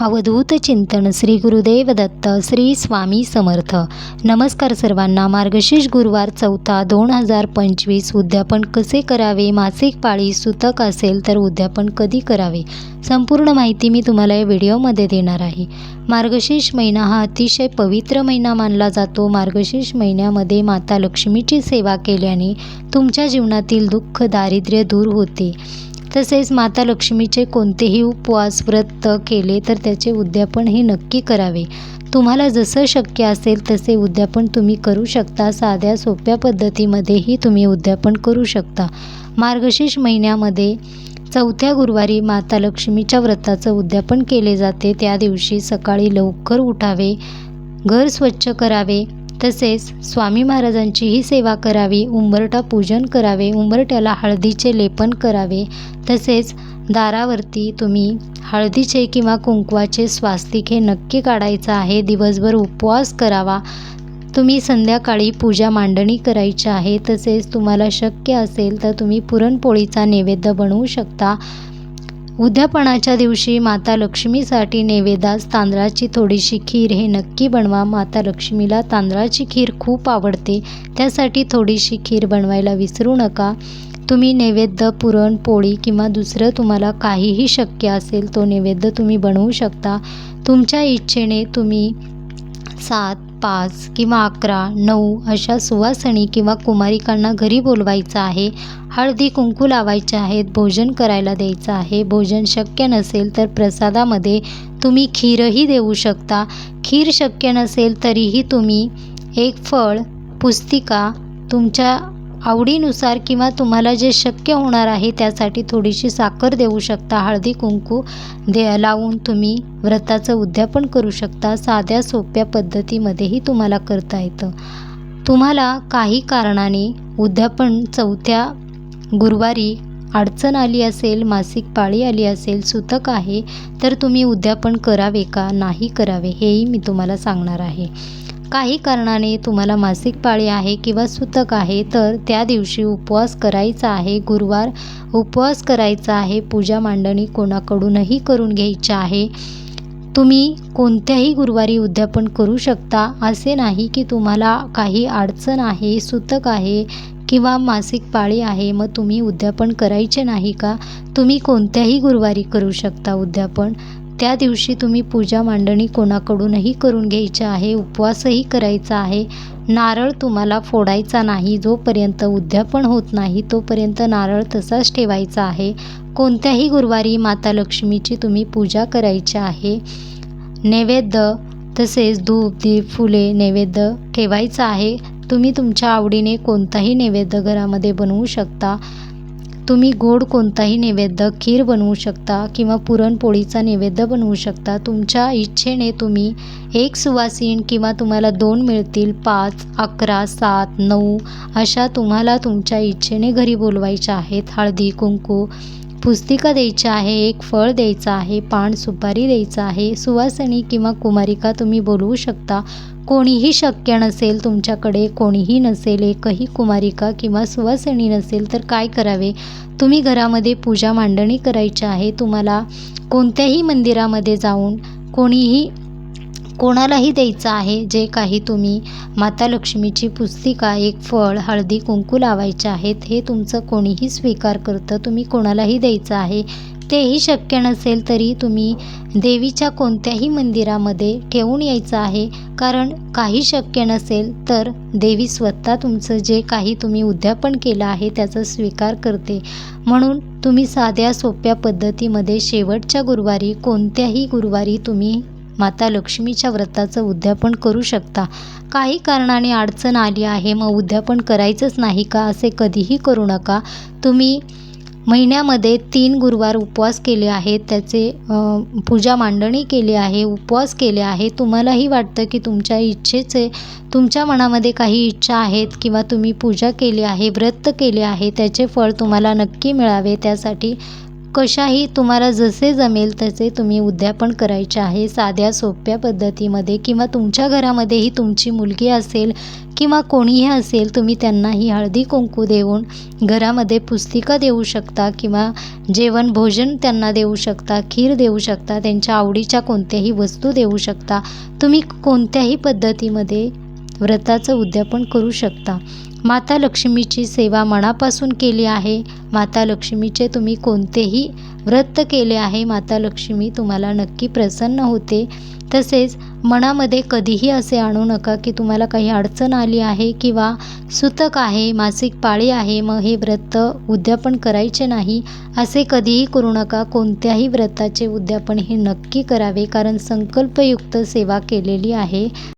अवधूत चिंतन श्री गुरुदेव दत्त श्री स्वामी समर्थ. नमस्कार सर्वांना. मार्गशीर्ष गुरुवार चौथा दोन हजार पंचवीस उद्यापन कसे करावे? मासिक पाळी सुतक असेल तर उद्यापन कधी करावे? संपूर्ण माहिती मी तुम्हाला या व्हिडिओमध्ये देणार आहे. मार्गशीर्ष महिना हा अतिशय पवित्र महिना मानला जातो. मार्गशीर्ष महिन्यामध्ये माता लक्ष्मीची सेवा केल्याने तुमच्या जीवनातील दुःख दारिद्र्य दूर होते. तसेच माता लक्ष्मीचे कोणतेही उपवास व्रत केले तर त्याचे उद्यापन हे नक्की करावे. तुम्हाला जसं शक्य असेल तसे उद्यापन तुम्ही करू शकता. साध्या सोप्या पद्धतीमध्येही तुम्ही उद्यापन करू शकता. मार्गशीर्ष महिन्यामध्ये चौथ्या गुरुवारी माता लक्ष्मीच्या व्रताचं उद्यापन केले जाते. त्या दिवशी सकाळी लवकर उठावे घर स्वच्छ करावे. तसेच स्वामी महाराजांचीही सेवा करावी उंबरटा पूजन करावे उंबरट्याला हळदीचे लेपन करावे. तसेच दारावरती तुम्ही हळदीचे किंवा कुंकवाचे स्वास्तिक हे नक्की काढायचं आहे दिवसभर उपवास करावा. तुम्ही संध्याकाळी पूजा मांडणी करायची आहे तसेच तुम्हाला शक्य असेल तर तुम्ही पुरणपोळीचा नैवेद्य बनवू शकता. उद्यापनाच्या दिवशी माता लक्ष्मीसाठी नैवेद्यास तांदळाची थोडीशी खीर हे नक्की बनवा. माता लक्ष्मीला तांदळाची खीर खूप आवडते. त्यासाठी थोडीशी खीर बनवायला विसरू नका. तुम्ही नैवेद्य पुरण पोळी किंवा दुसरं तुम्हाला काहीही शक्य असेल तो नैवेद्य तुम्ही बनवू शकता. तुमच्या इच्छेने तुम्ही सात पाच किंवा अकरा नऊ अशा सुवासणी किंवा कुमारिकांना घरी बोलवायचं आहे. हळदी कुंकू लावायचे आहेत भोजन करायला द्यायचं आहे. भोजन शक्य नसेल तर प्रसादामध्ये तुम्ही खीरही देऊ शकता. खीर शक्य नसेल तरीही तुम्ही एक फळ पुस्तिका तुमच्या आवडीनुसार किंवा तुम्हाला जे शक्य होणार आहे त्यासाठी थोडीशी साखर देऊ शकता. हळदी कुंकू दे लावून तुम्ही व्रताचं उद्यापन करू शकता. साध्या सोप्या पद्धतीमध्येही तुम्हाला करता येतं. तुम्हाला काही कारणाने उद्यापन चौथ्या गुरुवारी अडचण आली असेल मासिक पाळी आली असेल सुतक आहे तर तुम्ही उद्यापन करावे का? नाही करावे हेही मी तुम्हाला सांगणार आहे. काही कारणाने तुम्हाला मासिक पाळी आहे किंवा सुतक आहे तर त्या दिवशी उपवास करायचा आहे गुरुवार उपवास करायचा आहे पूजा मांडणी कोणाकडूनही करून घ्यायची आहे. तुम्ही कोणत्याही गुरुवारी उद्यापन करू शकता असे नाही की तुम्हाला काही अडचण आहे सुतक आहे किंवा मासिक पाळी आहे मग तुम्ही उद्यापन करायचे नाही का? तुम्ही कोणत्याही गुरुवारी करू शकता उद्यापन. त्या दिवशी तुम्ही पूजा मांडणी कोणाकडूनही करून घ्यायची आहे उपवासही करायचा आहे. नारळ तुम्हाला फोडायचा नाही जोपर्यंत उद्यापन होत नाही तोपर्यंत नारळ तसाच ठेवायचा आहे. कोणत्याही गुरुवारी माता लक्ष्मीची तुम्ही पूजा करायची आहे. नैवेद्य तसेच धूप दीप फुले नैवेद्य ठेवायचं आहे. तुम्ही तुमच्या आवडीने कोणताही नैवेद्य घरामध्ये बनवू शकता. तुम्ही गोड कोणताही नैवेद्य खीर बनवू शकता किंवा पुरणपोळीचा नैवेद्य बनवू शकता. तुमच्या इच्छेने तुम्ही एक सुवासीन किंवा तुम्हाला दोन मिळतील पाच अकरा सात नऊ अशा तुम्हाला तुमच्या इच्छेने घरी बोलवायच्या आहेत. हळदी कुंकू पुस्तिका द्यायची आहे एक फळ द्यायचं आहे पान सुपारी द्यायचं आहे सुवासिनी किंवा कुमारिका तुम्ही बोलवू शकता. कोणीही शक्य नसेल तुमच्याकडे कोणीही नसेल एकही कुमारिका किंवा सुवासिनी नसेल तर काय करावे? तुम्ही घरामध्ये पूजा मांडणी करायची आहे तुम्हाला कोणत्याही मंदिरामध्ये जाऊन कोणीही कोणालाही द्यायचं आहे जे काही तुम्ही माता लक्ष्मीची पुस्तिका एक फळ हळदी कुंकू लावायचे आहेत हे तुमचं कोणीही स्वीकार करतं तुम्ही कोणालाही द्यायचं आहे तेही शक्य नसेल तरी तुम्ही देवीच्या कोणत्याही मंदिरामध्ये ठेवून यायचं आहे. कारण काही शक्य नसेल तर देवी स्वतः तुमचं जे काही तुम्ही उद्यापन केलं आहे त्याचा स्वीकार करते. म्हणून तुम्ही साध्या सोप्या पद्धतीमध्ये शेवटच्या गुरुवारी कोणत्याही गुरुवारी तुम्ही माता लक्ष्मीच्या व्रताचं उद्यापन करू शकता. काही कारणाने अडचण आली आहे मग उद्यापन करायचंच नाही का असे कधीही करू नका. तुम्ही महिन्यामध्ये तीन गुरुवार उपवास केले आहेत त्याचे पूजा मांडणी केली आहे उपवास केले आहे. तुम्हालाही वाटतं की तुमच्या इच्छेचे तुमच्या मनामध्ये काही इच्छा आहेत किंवा तुम्ही पूजा केली आहे व्रत केले आहे त्याचे फळ तुम्हाला नक्की मिळावे. त्यासाठी कशाही तुम्हाला जसे जमेल तसे तुम्ही उद्यापन करायचे आहे. साध्या सोप्या पद्धतीमध्ये किंवा तुमच्या घरामध्येही तुमची मुलगी असेल किंवा कोणीही असेल तुम्ही त्यांना ही हळदी कुंकू देऊन घरामध्ये पुस्तिका देऊ शकता किंवा जेवण भोजन त्यांना देऊ शकता खीर देऊ शकता त्यांच्या आवडीच्या कोणत्याही वस्तू देऊ शकता. तुम्ही कोणत्याही पद्धतीमध्ये व्रताचं उद्यापन करू शकता. माता लक्ष्मीची सेवा मनापासून केली आहे. माता लक्ष्मीचे तुम्ही कोणतेही व्रत केले आहे माता लक्ष्मी तुम्हाला नक्की प्रसन्न होते. तसेच मनामध्ये कधीही असे आणू नका की तुम्हाला काही अडचण आली आहे किंवा सुतक आहे मासिक पाळी आहे मग हे व्रत उद्यापन करायचे नाही असे कधीही करू नका. कोणत्याही व्रताचे उद्यापन हे नक्की करावे कारण संकल्पयुक्त सेवा केलेली आहे.